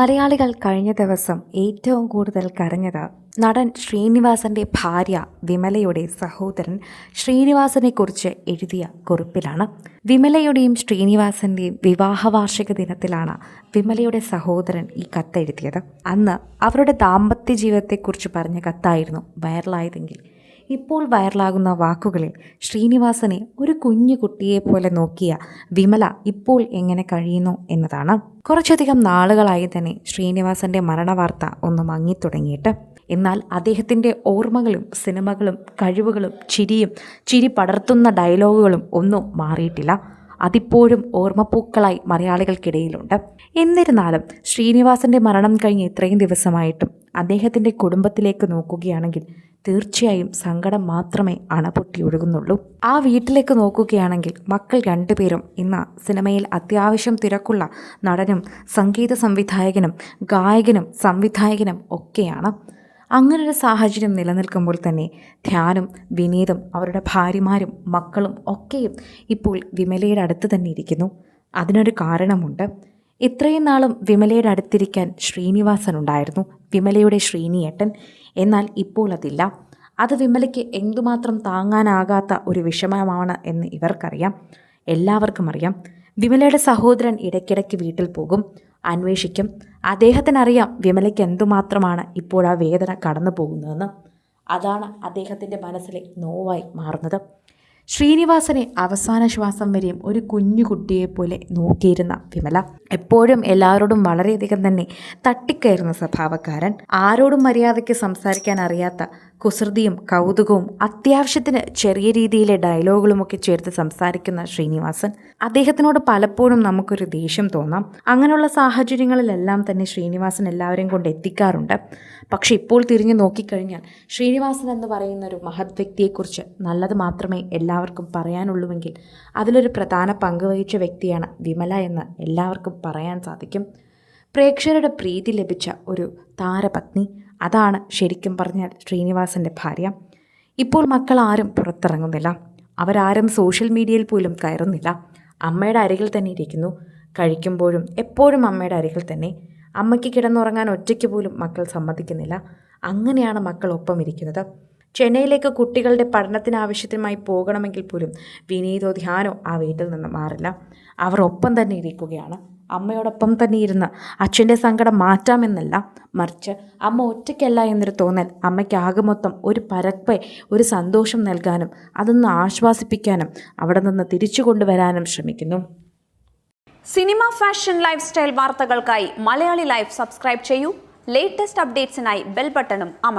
മലയാളികൾ കഴിഞ്ഞ ദിവസം ഏറ്റവും കൂടുതൽ കരഞ്ഞത് നടൻ ശ്രീനിവാസന്റെ ഭാര്യ വിമലയുടെ സഹോദരൻ ശ്രീനിവാസനെക്കുറിച്ച് എഴുതിയ കുറിപ്പിലാണ്. വിമലയുടെയും ശ്രീനിവാസന്റെയും വിവാഹ വാർഷിക ദിനത്തിലാണ് വിമലയുടെ സഹോദരൻ ഈ കത്തെഴുതിയത്. അന്ന് അവരുടെ ദാമ്പത്യ ജീവിതത്തെക്കുറിച്ച് പറഞ്ഞ കത്തായിരുന്നു വൈറലായതെങ്കിൽ. ഇപ്പോൾ വൈറലാകുന്ന വാക്കുകളിൽ ശ്രീനിവാസനെ ഒരു കുഞ്ഞു കുട്ടിയെ പോലെ നോക്കിയ വിമല ഇപ്പോൾ എങ്ങനെ കഴിയുന്നു എന്നതാണ്. കുറച്ചധികം നാളുകളായി തന്നെ ശ്രീനിവാസന്റെ മരണവാർത്ത ഒന്ന് മങ്ങിത്തുടങ്ങിയിട്ട്. എന്നാൽ അദ്ദേഹത്തിന്റെ ഓർമ്മകളും സിനിമകളും കഴിവുകളും ചിരിയും ചിരി പടർത്തുന്ന ഡയലോഗുകളും ഒന്നും മാറിയിട്ടില്ല. അതിപ്പോഴും ഓർമ്മപ്പൂക്കളായി മലയാളികൾക്കിടയിലുണ്ട്. എന്നിരുന്നാലും ശ്രീനിവാസന്റെ മരണം കഴിഞ്ഞ് ഇത്രയും ദിവസമായിട്ടും അദ്ദേഹത്തിന്റെ കുടുംബത്തിലേക്ക് നോക്കുകയാണെങ്കിൽ തീർച്ചയായും സങ്കടം മാത്രമേ അണപൊട്ടി ഒഴുകുന്നുള്ളൂ. ആ വീട്ടിലേക്ക് നോക്കുകയാണെങ്കിൽ മക്കൾ രണ്ടുപേരും ഇന്ന് സിനിമയിൽ അത്യാവശ്യം തിരക്കുള്ള നടനും സംഗീത സംവിധായകനും ഗായകനും സംവിധായകനും ഒക്കെയാണ്. അങ്ങനൊരു സാഹചര്യം നിലനിൽക്കുമ്പോൾ തന്നെ ധ്യാനും വിനീതും അവരുടെ ഭാര്യമാരും മക്കളും ഒക്കെയും ഇപ്പോൾ വിമലയുടെ അടുത്ത് തന്നെ ഇരിക്കുന്നു. അതിനൊരു കാരണമുണ്ട്. ഇത്രയും നാളും വിമലയുടെ അടുത്തിരിക്കാൻ ശ്രീനിവാസൻ ഉണ്ടായിരുന്നു. വിമലയുടെ ശ്രീനിയേട്ടൻ. എന്നാൽ ഇപ്പോൾ അതില്ല. അത് വിമലയ്ക്ക് എന്തുമാത്രം താങ്ങാനാകാത്ത ഒരു വിഷമമാണ് എന്ന് ഇവർക്കറിയാം. എല്ലാവർക്കും അറിയാം. വിമലയുടെ സഹോദരൻ ഇടയ്ക്കിടയ്ക്ക് വീട്ടിൽ പോകും അന്വേഷിക്കും. അദ്ദേഹത്തിനറിയാം വിമലയ്ക്ക് എന്തുമാത്രമാണ് ഇപ്പോൾ ആ വേദന കടന്നു പോകുന്നതെന്ന് അതാണ് അദ്ദേഹത്തിന്റെ മനസ്സിലെ നോവായി മാറുന്നത്. ശ്രീനിവാസനെ അവസാന ശ്വാസം വരെയും ഒരു കുഞ്ഞു കുട്ടിയെപ്പോലെ നോക്കിയിരുന്ന വിമല. എപ്പോഴും എല്ലാവരോടും വളരെയധികം തന്നെ തട്ടിക്കയറുന്ന സ്വഭാവക്കാരൻ. ആരോടും മര്യാദയ്ക്ക് സംസാരിക്കാൻ അറിയാത്ത കുസൃതിയും കൗതുകവും അത്യാവശ്യത്തിന് ചെറിയ രീതിയിലെ ഡയലോഗുകളുമൊക്കെ ചേർത്ത് സംസാരിക്കുന്ന ശ്രീനിവാസൻ. അദ്ദേഹത്തിനോട് പലപ്പോഴും നമുക്കൊരു ദേഷ്യം തോന്നാം. അങ്ങനെയുള്ള സാഹചര്യങ്ങളിലെല്ലാം തന്നെ ശ്രീനിവാസൻ എല്ലാവരെയും കൊണ്ട് എത്തിക്കാറുണ്ട്. പക്ഷെ ഇപ്പോൾ തിരിഞ്ഞു നോക്കിക്കഴിഞ്ഞാൽ ശ്രീനിവാസൻ എന്ന് പറയുന്ന ഒരു മഹത് വ്യക്തിയെക്കുറിച്ച് നല്ലത് മാത്രമേ എല്ലാവർക്കും പറയാനുള്ളൂവെങ്കിൽ അതിലൊരു പ്രധാന പങ്ക് വഹിച്ച വ്യക്തിയാണ് വിമല എന്ന് എല്ലാവർക്കും പറയാൻ സാധിക്കും. പ്രേക്ഷകരുടെ പ്രീതി ലഭിച്ച ഒരു താരപത്നി അതാണ് ശരിക്കും പറഞ്ഞാൽ ശ്രീനിവാസന്റെ ഭാര്യ. ഇപ്പോൾ മക്കൾ ആരും പുറത്തിറങ്ങുന്നില്ല. അവരാരും സോഷ്യൽ മീഡിയയിൽ പോലും കയറുന്നില്ല. അമ്മയുടെ അരികിൽ തന്നെ ഇരിക്കുന്നു. കഴിക്കുമ്പോഴും എപ്പോഴും അമ്മയുടെ അരികിൽ തന്നെ. അമ്മയ്ക്ക് കിടന്നുറങ്ങാൻ ഒറ്റയ്ക്ക് പോലും മക്കൾ സമ്മതിക്കുന്നില്ല. അങ്ങനെയാണ് മക്കൾ ഒപ്പം ഇരിക്കുന്നത്. ചെന്നൈയിലേക്ക് കുട്ടികളുടെ പഠനത്തിന് ആവശ്യത്തിനുമായി പോകണമെങ്കിൽ പോലും വിനീതോ ധ്യാനോ ആ വീട്ടിൽ നിന്ന് മാറില്ല. അവർ ഒപ്പം തന്നെ ഇരിക്കുകയാണ്. അമ്മയോടൊപ്പം തന്നെ ഇരുന്ന് അച്ഛന്റെ സങ്കടം മാറ്റാമെന്നല്ല മറിച്ച് അമ്മ ഒറ്റയ്ക്കല്ല എന്നൊരു തോന്നൽ അമ്മയ്ക്ക് ആകെ മൊത്തം ഒരു പരപ്പെ ഒരു സന്തോഷം നൽകാനും അതൊന്ന് ആശ്വാസിപ്പിക്കാനും അവിടെ നിന്ന് തിരിച്ചു കൊണ്ടുവരാനും ശ്രമിക്കുന്നു. സിനിമ ഫാഷൻ ലൈഫ് സ്റ്റൈൽ വാർത്തകൾക്കായി മലയാളി ലൈഫ് സബ്സ്ക്രൈബ് ചെയ്യൂ. ലേറ്റസ്റ്റ് അപ്ഡേറ്റ്സിനായി ബെൽ ബട്ടണും അമർ